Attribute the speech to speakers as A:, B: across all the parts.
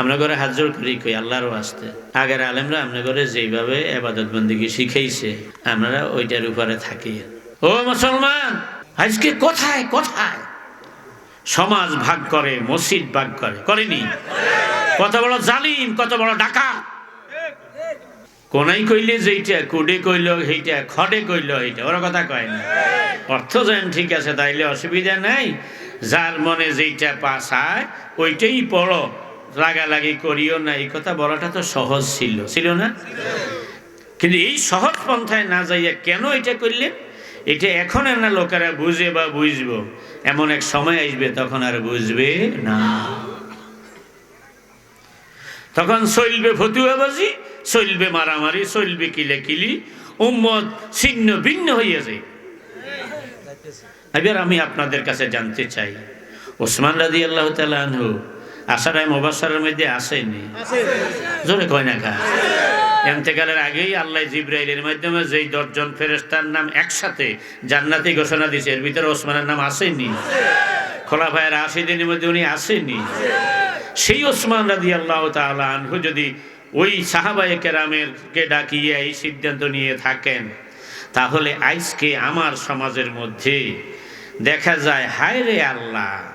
A: আমরা করে হাজর করি কই আল্লাহর আসতে। আগের আলেমরা আমরা করে যেইভাবে আবাদত বন্দিকে শিখাইছে আমরা ওইটার উপরে থাকি। ও মুসলমান, আজকে কোথায় কোথায়? সমাজ ভাগ করে, মসজিদ ভাগ করে, করেনি? কত বড় জালিম, কত বড় ডাকা কোনাই কইলে যেইটা, কুডে কইল সেইটা, খডে কইল এইটা ওরা কথা কয় না। অর্থ যেন ঠিক আছে, তাইলে অসুবিধা নাই। যার মনে যেইটা পাশায় ওইটাই পড়ো। লাগালাগি করিও না, এই কথা বলাটা তো সহজ ছিল ছিল না? কিন্তু এই সহজ পন্থায় না যাইয়া কেন এটা করলে? এটা এখন না, লোকেরা বুঝে বা বুঝব। এমন এক সময় আসবে, তখন আর বুঝবে না। তখন চলবে ফতুয়াবাজি, চলবে মারামারি, চলবে কিলে কিলি উম্মত ছিন্ন ভিন্ন হইয়া যায়। এবার আমি আপনাদের কাছে জানতে চাই, ওসমান রাজি আল্লাহ তালু আশারায় মোবাসারের মধ্যে আসেনি। জোরে কয় না কা এমতেকালের আগেই আল্লাহ জিব্রাইলের মাধ্যমে যেই দশজন ফেরেস্তার নাম একসাথে জান্নাতি ঘোষণা দিয়েছে এর ভিতরে ওসমানের নাম আসেনি। খোলা ভাইয়ের আশি দিনের মধ্যে উনি আসেনি। সেই ওসমান রাজি আল্লাহ তাআলা আনহু যদি ওই সাহাবায়ে কেরামের কে ডাকিয়ে এই সিদ্ধান্ত নিয়ে থাকেন তাহলে আজকে আমার সমাজের মধ্যে দেখা যায় হায় রে আল্লাহ!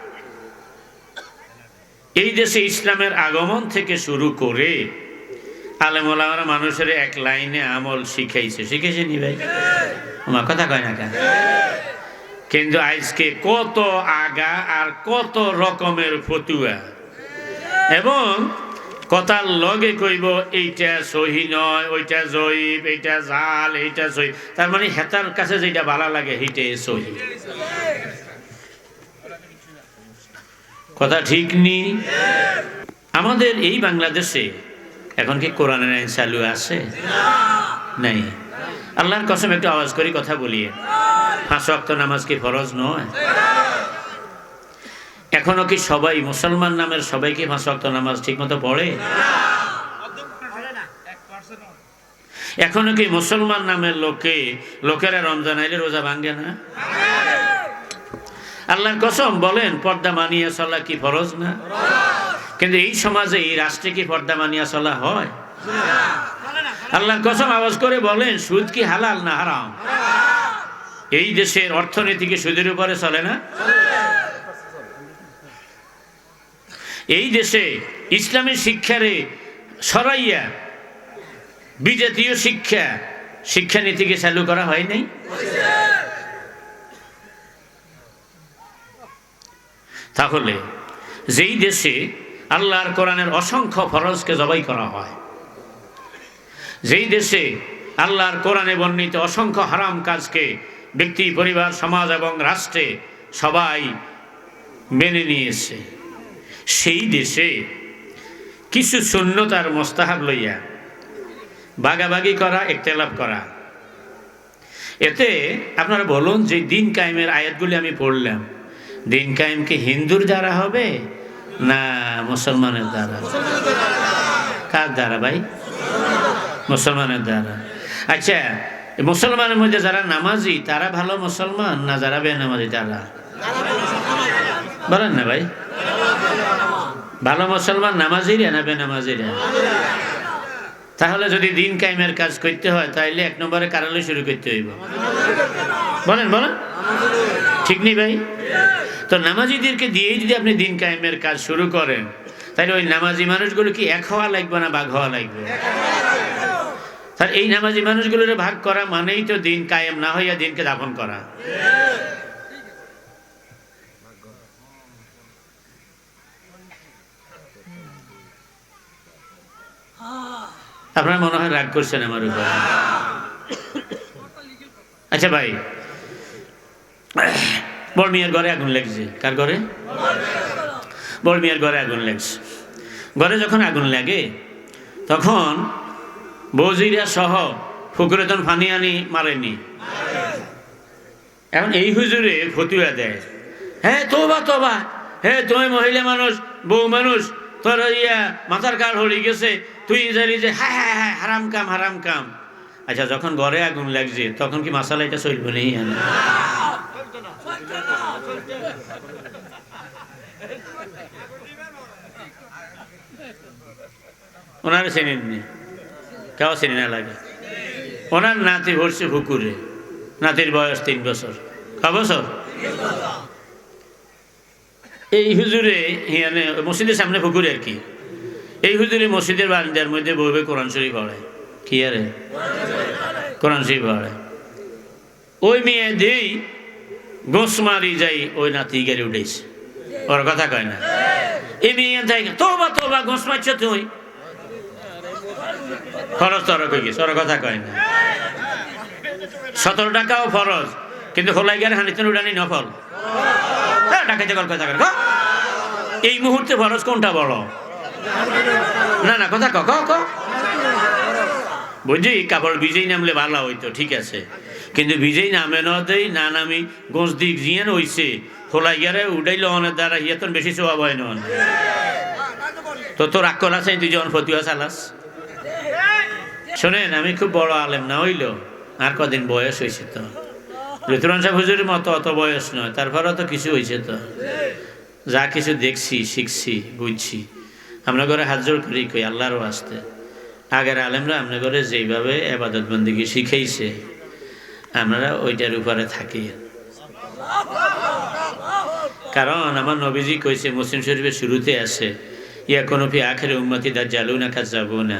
A: এই দেশে ইসলামের আগমন থেকে শুরু করে আলেমোলামারা মানুষের এক লাইনে আমল শিখাইছে। শিখেছে নি ভাই? আমার কথা কয় না কেন? কিন্তু আজকে কত আগা আর কত রকমের ফতুয়া। এবং কথার লগে কইব, এইটা সহি নয়, ওইটা জয়ীব, এইটা জাল, এইটা সহি। তার মানে হেতার কাছে যেটা ভালো লাগে, সেইটাই সহি। কথা ঠিক নি আমাদের এই বাংলাদেশে এখন কি কোরআনের আইন চালু আছে? নাই। আল্লাহর কসম একটু আওয়াজ করি কথা বলিয়ে। পাঁচ ওয়াক্ত নামাজ কি ফরজ নয়? এখনও কি সবাই মুসলমান নামের সবাই কি পাঁচ ওয়াক্ত নামাজ ঠিক মতো পড়ে? এখনও কি মুসলমান নামের লোকে, লোকেরা রমজান আইলে রোজা ভাঙ্গে না? আল্লাহর কসম বলেন, পর্দা মানিয়া চলা কি ফরজ না? কিন্তু এই সমাজে, এই রাষ্ট্রে কি পর্দা মানিয়া চলা হয়? আল্লাহর কসম আওয়াজ করে বলেন, সুদ কি হালাল না হারাম? এই দেশের অর্থনীতি কি সুদের উপরে চলে না? এই দেশে ইসলামী শিক্ষারে সরাইয়া, বিজাতীয় শিক্ষা, শিক্ষানীতিকে চালু করা হয় নাই? তাহলে যেই দেশে আল্লাহর কোরআনের অসংখ্য ফরজকে জবাই করা হয়, যেই দেশে আল্লাহর কোরআনে বর্ণিত অসংখ্য হারাম কাজকে ব্যক্তি, পরিবার, সমাজ এবং রাষ্ট্রে সবাই মেনে নিয়েছে, সেই দেশে কিছু শূন্যতার মোস্তাহাব লইয়া বাগাবাগি করা একতেলাপ করা। এতে আপনারা বলুন যে দিন কায়েমের আয়াতগুলি আমি পড়লাম। দিন কায়েম কি হিন্দুর দ্বারা হবে না মুসলমানের দ্বারা? কার দ্বারা ভাই? মুসলমানের দ্বারা। আচ্ছা মুসলমানের মধ্যে যারা নামাজি, তারা ভালো মুসলমান না যারা বেনামাজি তারা? বলেন না ভাই। ভালো মুসলমান নামাজিরা না বেনামাজিরা? তাহলে যদি দিন কায়েমের কাজ করতে হয় তাহলে এক নম্বরে কারালে শুরু করতে হইব। বলেন বলেন। ঠিক নেই ভাই? তো নামাজিদেরকে দিয়েই যদি আপনি দিন কায়েমের কাজ শুরু করেন, তাহলে ওই নামাজি মানুষগুলো কি এক হওয়া লাগবে না বাঘ হওয়া লাগবে? তাহলে এই নামাজি মানুষগুলোর ভাগ করা মানেই তো দিন কায়েম না হইয়া দিনকে দাপন করা। আপনার মনে হয় রাগ করছেন আমার উপর? আচ্ছা ভাই বড় মিয়ার ঘরে আগুন লাগছে। কার ঘরে? বড় মিয়ার ঘরে আগুন লাগছে। ঘরে যখন আগুন লাগে, তখন বৌজিরা সহ ফুকুরে তখন ফানি আনি, মারেনি। এখন এই হুজুরে ফতুয়া দেয়। হ্যাঁ তোবা তোবা। হ্যাঁ তুমি মহিলা মানুষ, বউ মানুষ, তোর ইয়া মাথার কার হয়ে গেছে, তুই জানি যে হ্যাঁ হ্যাঁ হ্যাঁ হারাম কাম হারাম কাম। আচ্ছা যখন ঘরে আগুন লাগছে, তখন কি মাসালা এটা চলবে নেই? ওনার চেনেননি। কেউ চেনে না লাগে ওনার নাতি ভরছে পুকুরে নাতির বয়স তিন বছর। ক বছর? এই হুজুরে হিয়ানে, মসজিদের সামনে পুকুরে আর কি। এই হুজুরে মসজিদের বারান্দার মধ্যে বইবে কোরআন শরীফ পড়ে। কি আরে? কোরআন শরীফ পড়ে। ওই মেয়ে দিই গোস মারি যাই ওই নাতি গাড়ি উঠেছে। ওর কথা কয় না। এই মেয়ে যাই তোবা তোবা গোস মারছ তুই। খরচ তোর কই গেছে কথা কয় না। সতেরো টাকাও ফরজ কিন্তু হোলাই গেলে হানিতে উড়ানি নফল। হ্যাঁ ডাকাইতে গল্প কথা এই মুহূর্তে ফরজ কোনটা বড় না না কথা ক ক, বুঝি কাপড় বিজয়ী নামলে ভালো হইতো ঠিক আছে। কিন্তু বিজয়ী নামে নদেই না নামি গোঁজ দিক জিয়ান হইছে। হোলাই গেলে উঠাইল অনেক দ্বারা ইয়েতন বেশি স্বভাব হয় নন তো তোর আকল আছে তুই যখন ফতুয়া চালাস। শোনেন, আমি খুব বড় আলেম না, হইল? আর কদিন বয়স হয়েছে তো। সাহেব হুজুরের মতো অত বয়স নয়, তারপরেও তো কিছু হয়েছে তো। যা কিছু দেখছি, শিখছি, বুঝছি, আমরা ঘরে হাজর করি, কই আল্লাহরও আসতে। আগের আলেমরা আপনার ঘরে যেইভাবে এবাদত বন্দিকে শিখাইছে আমরা ওইটার উপরে থাকি। কারণ আমার নবীজি কইছে, মুসলিম শরীফের শুরুতে আছে ইয়া কোনো ফি আখের উন্মতি দার জালু না কাজ যাব না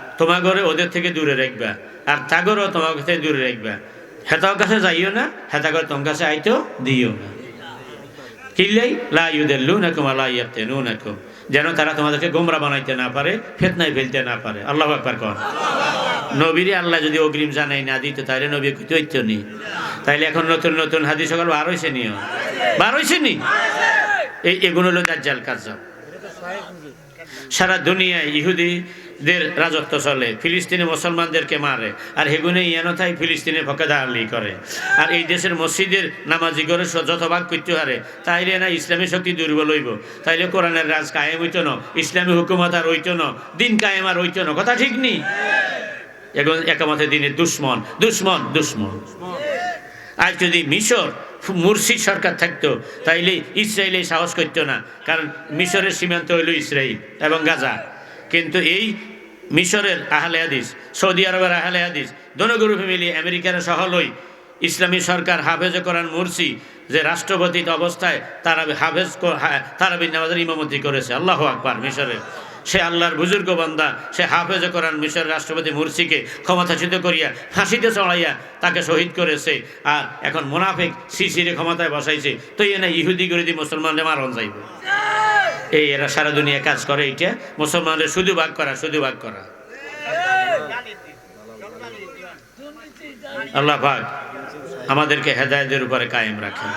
A: তোমার ঘরে ওদের থেকে দূরে রাখবা। আর তাগরও তোমার কাছে দূরে রাখবা। হেতার কাছে যাইও না, হেতা করে তোমার কাছে আইতো দিও না। কিল্লাই, লা ইউদেল্লু নাকুম আলা ইয়াবতেনু নাকুম যেন তারা তোমাদেরকে গোমরা বানাইতে না পারে, ফেতনায় ফেলতে না পারে। আল্লাহ একবার কন। নবীরে আল্লাহ যদি অগ্রিম জানাই না দিত, তাহলে নবী কইতে হইতো নি। তাইলে এখন নতুন নতুন হাদিস সকাল বার হয়েছে নিও বার হয়েছে নি? এই এগুলো হলো দাজ্জাল কাজ সারা দুনিয়ায় ইহুদিদের রাজত্ব চলে, ফিলিস্তিনি মুসলমানদেরকে মারে। আর হেগুনে ইয়ানথাই ফিলিস্তিনের পক্ষে দাঁড়ালি করে। আর এই দেশের মসজিদের নামাজি করে স- যত করতে হারে, তাইলে না ইসলামী শক্তি দুর্বল হইব। তাইলে কোরআনের রাজ কায়েম হইত না, ইসলামী হুকুমত আর হইত না, দিন কায়েম আর হইত না। কথা ঠিক নেই এখন একামতে দিনের দুশ্মন দুশ্মন দুশ্মন। আজ যদি মিশর মুর্শিদ সরকার থাকতো, তাইলে ইসরায়েলে সাহস করতো না, কারণ মিশরের সীমান্ত হইল ইসরায়েল এবং গাজা। কিন্তু এই মিশরের আহলে হাদিস, সৌদি আরবের আহলে হাদিস দনগরু ফ্যামিলি আমেরিকার সহলই ইসলামী সরকার হাফেজ করান মুরসি যে রাষ্ট্রপতি অবস্থায় তারা হাফেজ তারাবি নামাজের ইমামতি করেছে। আল্লাহ আকবার মিশরের সে আল্লাহর বুজুর্গ বান্দা, সে হাফেজ করান মিশর রাষ্ট্রপতি মুরসিকে ক্ষমতাচ্যুত করিয়া ফাঁসিতে চড়াইয়া তাকে শহীদ করেছে আর এখন মোনাফেক সিসিরে ক্ষমতায় বসাইছে। তো এ না ইহুদি গরিদি মুসলমানদের মারণ যাইব। এই এরা সারা দুনিয়া কাজ করে, এইটা মুসলমানদের শুধু ভাগ করা, শুধু ভাগ করা। আল্লাহ ভাগ আমাদেরকে হেদায়তের উপরে কায়েম রাখেন।